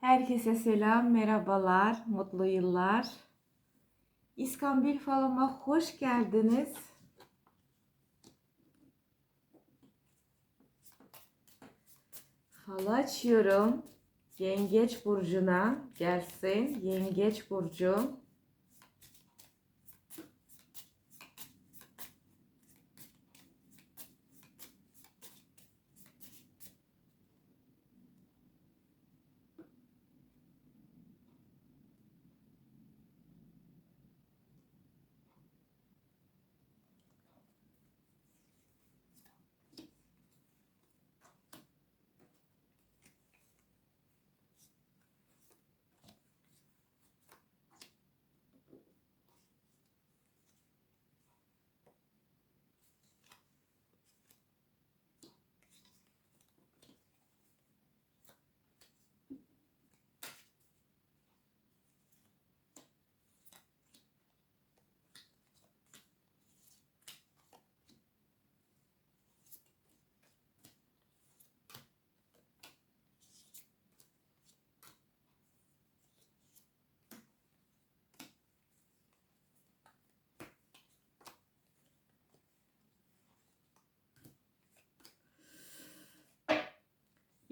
Herkese selam, merhabalar, mutlu yıllar. İskambil falıma hoş geldiniz. Falı açıyorum. Yengeç burcuna gelsin. Yengeç burcu.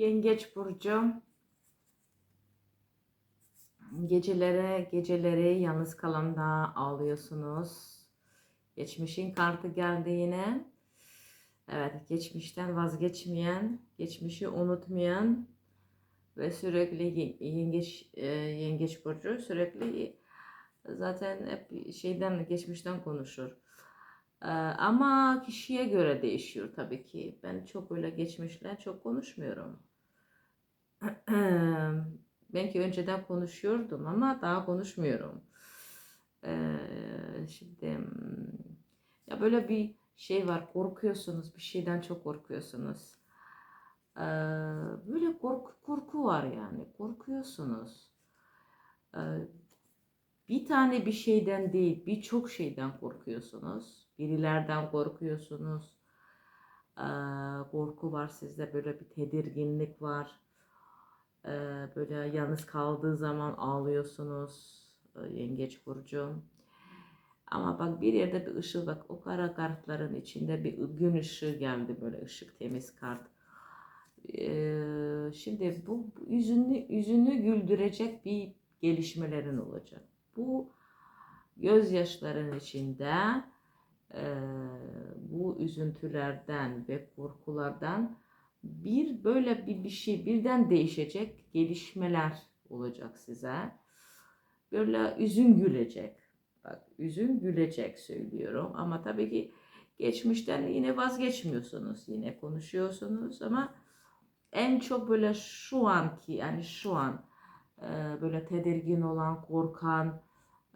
Yengeç burcu. Gecelere, geceleri yalnız kalanda ağlıyorsunuz. Geçmişin kartı geldi yine. Evet, geçmişten vazgeçmeyen, geçmişi unutmayan ve sürekli ye- yengeç e, yengeç burcu sürekli zaten hep şeyden geçmişten konuşur. Ee, Ama kişiye göre değişiyor tabii ki. Ben çok öyle geçmişle çok konuşmuyorum. Belki önceden konuşuyordum ama daha konuşmuyorum. Ee, şimdi hmm, ya böyle bir şey var korkuyorsunuz bir şeyden çok korkuyorsunuz. Ee, böyle korku, korku var yani korkuyorsunuz. Ee, bir tane bir şeyden değil birçok şeyden korkuyorsunuz. Birilerden korkuyorsunuz. Ee, korku var sizde böyle bir tedirginlik var. Ee, böyle yalnız kaldığı zaman ağlıyorsunuz. Ee, Yengeç burcu. Ama bak bir yerde bir ışık bak o kara kartların içinde bir gün ışığı geldi böyle ışık temiz kart. Ee, şimdi bu yüzünü yüzünü güldürecek bir gelişmelerin olacak. Bu gözyaşların içinde e, bu üzüntülerden ve korkulardan bir böyle bir bir şey birden değişecek gelişmeler olacak size. Böyle üzün gülecek. Bak üzün gülecek söylüyorum ama tabii ki geçmişten yine vazgeçmiyorsunuz. Yine konuşuyorsunuz ama en çok böyle şu anki yani şu an e, böyle tedirgin olan, korkan,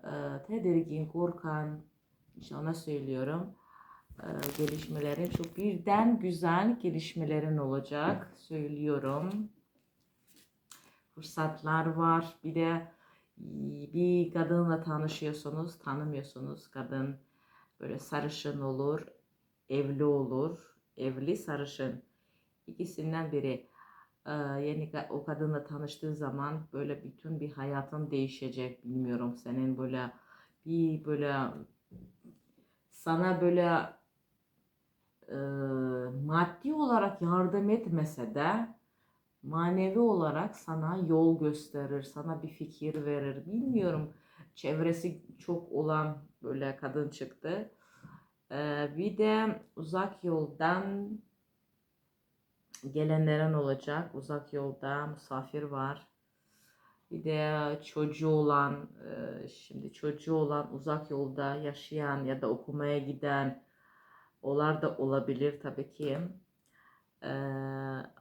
e, tedirgin, korkan işte ona söylüyorum gelişmelerin çok birden güzel gelişmelerin olacak söylüyorum. Fırsatlar var. Bir de bir kadınla tanışıyorsunuz, tanımıyorsunuz. Kadın böyle sarışın olur, evli olur. Evli sarışın. İkisinden biri e, yeni o kadınla tanıştığı zaman böyle bütün bir hayatın değişecek. Bilmiyorum senin böyle bir böyle sana böyle maddi olarak yardım etmese de manevi olarak sana yol gösterir, sana bir fikir verir. Bilmiyorum çevresi çok olan böyle kadın çıktı. Bir de uzak yoldan gelenlerin olacak. Uzak yolda misafir var. Bir de çocuğu olan, şimdi çocuğu olan uzak yolda yaşayan ya da okumaya giden onlar da olabilir tabii ki. Ee,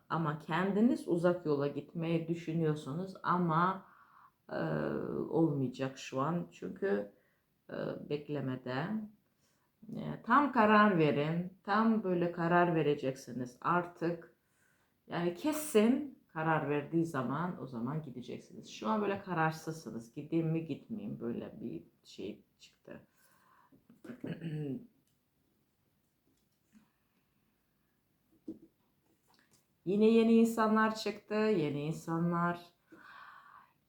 ama kendiniz uzak yola gitmeyi düşünüyorsunuz ama e, olmayacak şu an çünkü e, beklemede. E, tam karar verin, tam böyle karar vereceksiniz artık. Yani kesin karar verdiği zaman o zaman gideceksiniz. Şu an böyle kararsızsınız. Gideyim mi gitmeyeyim böyle bir şey çıktı. Yine yeni insanlar çıktı. Yeni insanlar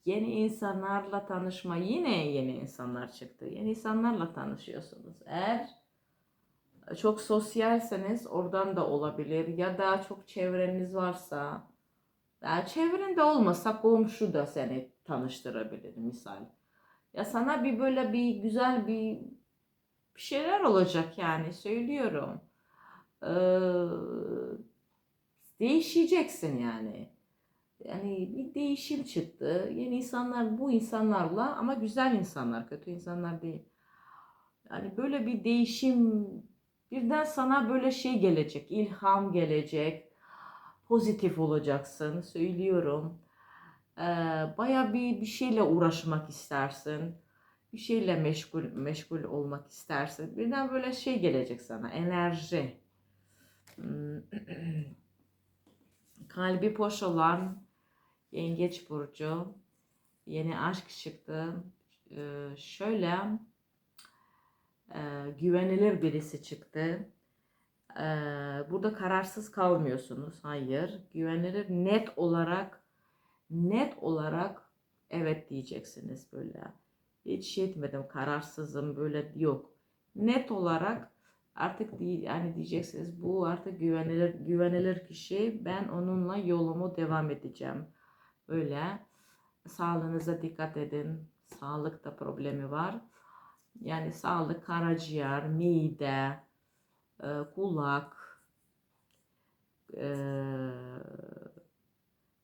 yeni insanlarla tanışma yine yeni insanlar çıktı. Yeni insanlarla tanışıyorsunuz. Eğer çok sosyalseniz oradan da olabilir ya da çok çevreniz varsa ya çevrende olmasa komşu da seni tanıştırabilir misal. Ya sana bir böyle bir güzel bir şeyler olacak yani söylüyorum. Ee, değişeceksin yani. Yani bir değişim çıktı. Yeni insanlar bu insanlarla ama güzel insanlar, kötü insanlar değil. Yani böyle bir değişim birden sana böyle şey gelecek, ilham gelecek. Pozitif olacaksın, söylüyorum. Ee, Baya bir bir şeyle uğraşmak istersin. Bir şeyle meşgul meşgul olmak istersin. Birden böyle şey gelecek sana, enerji. Kalbi boş olan Yengeç burcu yeni aşk çıktı. Ee, şöyle e, güvenilir birisi çıktı. Ee, burada kararsız kalmıyorsunuz. Hayır. Güvenilir net olarak net olarak evet diyeceksiniz böyle. Hiç şey etmedim kararsızım böyle yok. Net olarak artık yani diyeceksiniz bu artık güvenilir güvenilir kişi ben onunla yolumu devam edeceğim. Böyle sağlığınıza dikkat edin. Sağlıkta problemi var. Yani sağlık karaciğer, mide, e, kulak, e,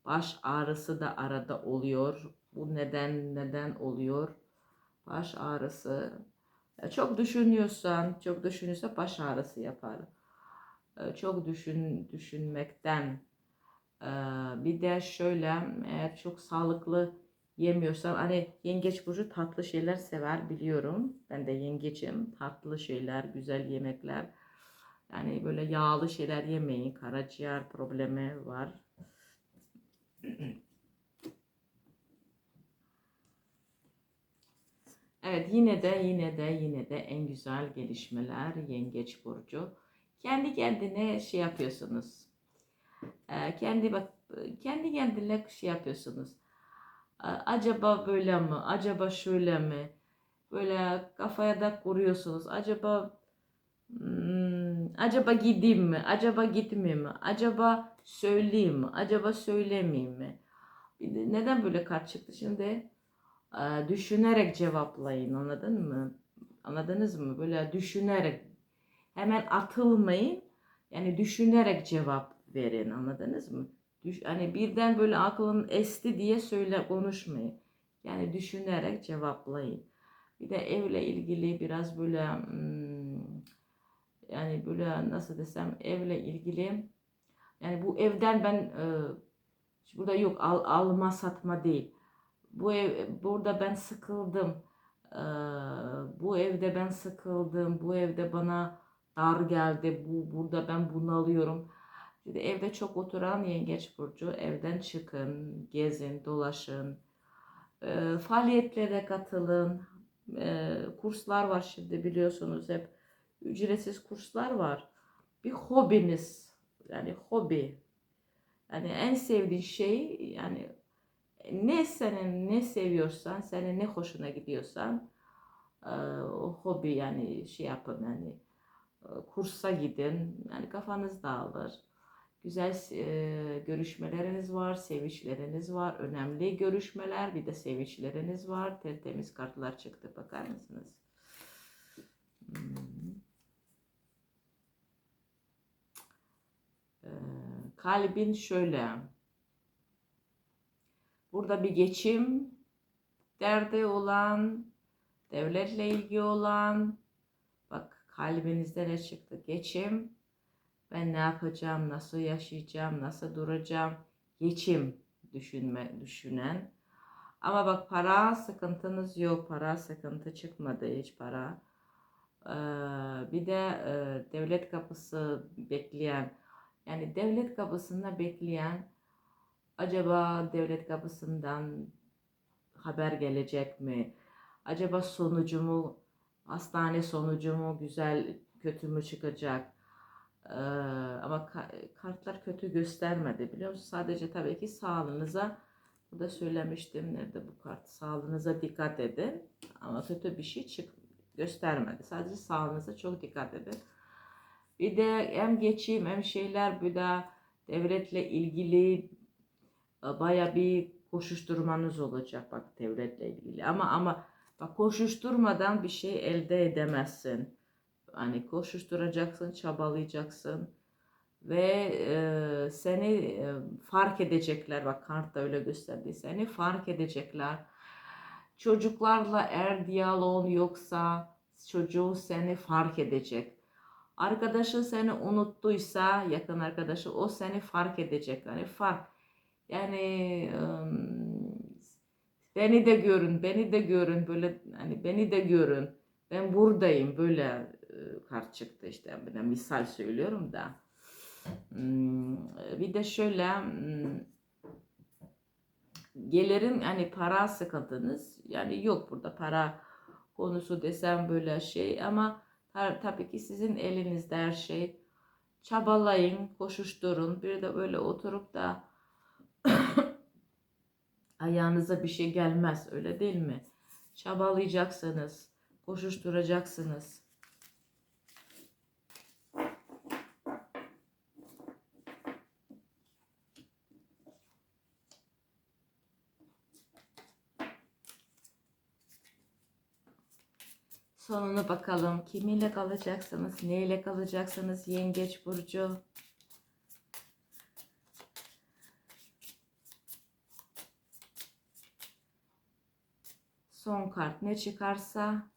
baş ağrısı da arada oluyor. Bu neden neden oluyor? Baş ağrısı. E, Çok düşünüyorsan, çok düşünürse baş ağrısı yapar. E, Çok düşün düşünmekten ee, bir de şöyle eğer çok sağlıklı yemiyorsan hani yengeç burcu tatlı şeyler sever biliyorum. Ben de yengecim. Tatlı şeyler, güzel yemekler. Yani böyle yağlı şeyler yemeyin. Karaciğer problemi var. Evet yine de yine de yine de en güzel gelişmeler yengeç burcu. Kendi kendine şey yapıyorsunuz ee, kendi bak kendi kendine şey yapıyorsunuz. Ee, Acaba böyle mi? Acaba şöyle mi? Böyle kafaya da kuruyorsunuz. Acaba hmm, acaba gideyim mi? Acaba gitmeyeyim mi? Acaba söyleyeyim mi? Acaba söylemeyeyim mi? Neden böyle kart çıktı şimdi? Ee, Düşünerek cevaplayın anladın mı? Anladınız mı? Böyle düşünerek hemen atılmayın. Yani düşünerek cevap verin anladınız mı? Düş, hani birden böyle aklım esti diye söyle konuşmayın. Yani düşünerek cevaplayın. Bir de evle ilgili biraz böyle hmm, yani böyle nasıl desem evle ilgili yani bu evden ben e, burada yok al, alma satma değil. Bu ev burada ben sıkıldım. E, bu evde ben sıkıldım. Bu evde bana dar geldi. Bu burada ben bunalıyorum. Şimdi evde çok oturan yengeç burcu evden çıkın, gezin, dolaşın. E, faaliyetlere katılın. E, kurslar var şimdi biliyorsunuz hep ücretsiz kurslar var. Bir hobiniz yani hobi. Yani en sevdiğin şey yani ne senin ne seviyorsan, senin ne hoşuna gidiyorsan e, o hobi yani şey yapın yani e, kursa gidin. Yani kafanız dağılır. Güzel e, görüşmeleriniz var, sevinçleriniz var. Önemli görüşmeler, bir de sevinçleriniz var. Tertemiz kartlar çıktı. Bakar mısınız? Hmm. Kalbin şöyle. Burada bir geçim derdi olan, devletle ilgili olan, bak kalbinizde ne çıktı? Geçim, ben ne yapacağım, nasıl yaşayacağım, nasıl duracağım, geçim düşünme, düşünen. Ama bak para sıkıntınız yok, para sıkıntı çıkmadı hiç para. Ee, bir de e, devlet kapısı bekleyen, yani devlet kapısında bekleyen, acaba devlet kapısından haber gelecek mi? Acaba sonucumu, hastane sonucumu güzel, kötü mü çıkacak? Ee, ama kartlar kötü göstermedi biliyor musun? Sadece tabii ki sağlığınıza Bu da söylemiştim. Nerede bu kart? Sağlığınıza dikkat edin. Ama kötü bir şey çık göstermedi. Sadece sağlığınıza çok dikkat edin. Bir de hem geçim hem şeyler bir de devletle ilgili baya bir koşuşturmanız olacak bak devletle ilgili. Ama ama bak koşuşturmadan bir şey elde edemezsin. Hani koşuşturacaksın, çabalayacaksın ve e, seni e, fark edecekler. Bak kartta öyle gösterdi. Seni fark edecekler. Çocuklarla eğer diyaloğun yoksa çocuğu seni fark edecek. Arkadaşın seni unuttuysa yakın arkadaşı o seni fark edecek. Yani fark. Yani beni de görün, beni de görün böyle hani beni de görün. Ben buradayım böyle kart çıktı işte. Ben misal söylüyorum da. Bir de şöyle gelirim yani para sıkıntınız yani yok burada para konusu desem böyle şey ama ta- tabii ki sizin elinizde her şey çabalayın koşuşturun bir de öyle oturup da ayağınıza bir şey gelmez öyle değil mi çabalayacaksınız koşuşturacaksınız Sonuna bakalım. Kiminle kalacaksınız? Neyle kalacaksınız? Yengeç Burcu. Kart ne çıkarsa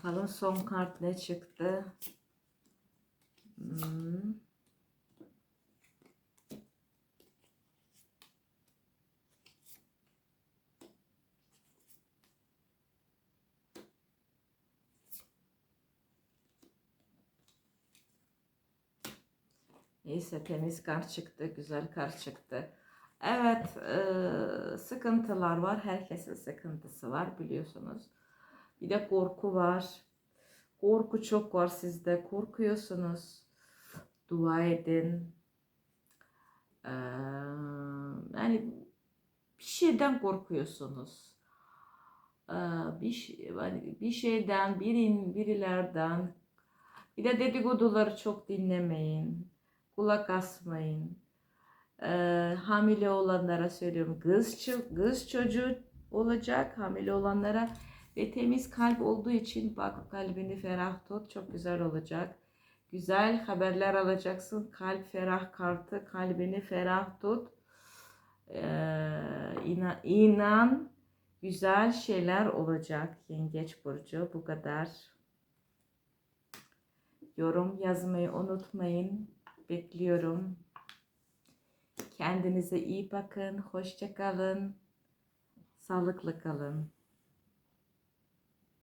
Bakalım son kart ne çıktı? Hmm. Neyse temiz kart çıktı, güzel kart çıktı. Evet, eee, sıkıntılar var. Herkesin sıkıntısı var biliyorsunuz. Bir de korku var. Korku çok var sizde. Korkuyorsunuz. Dua edin. Eee, yani bir şeyden korkuyorsunuz. Eee, bir, şey- bir şeyden, birin, birilerden. Bir de dedikoduları çok dinlemeyin. Kulak asmayın. Eee, hamile olanlara söylüyorum. Kız, kız çocuğu olacak hamile olanlara ve temiz kalp olduğu için bak kalbini ferah tut. Çok güzel olacak. Güzel haberler alacaksın. Kalp ferah kartı. Kalbini ferah tut. Ee, inan, inan güzel şeyler olacak. Yengeç Burcu bu kadar. Yorum yazmayı unutmayın. Bekliyorum. Kendinize iyi bakın. Hoşça kalın. Sağlıklı kalın.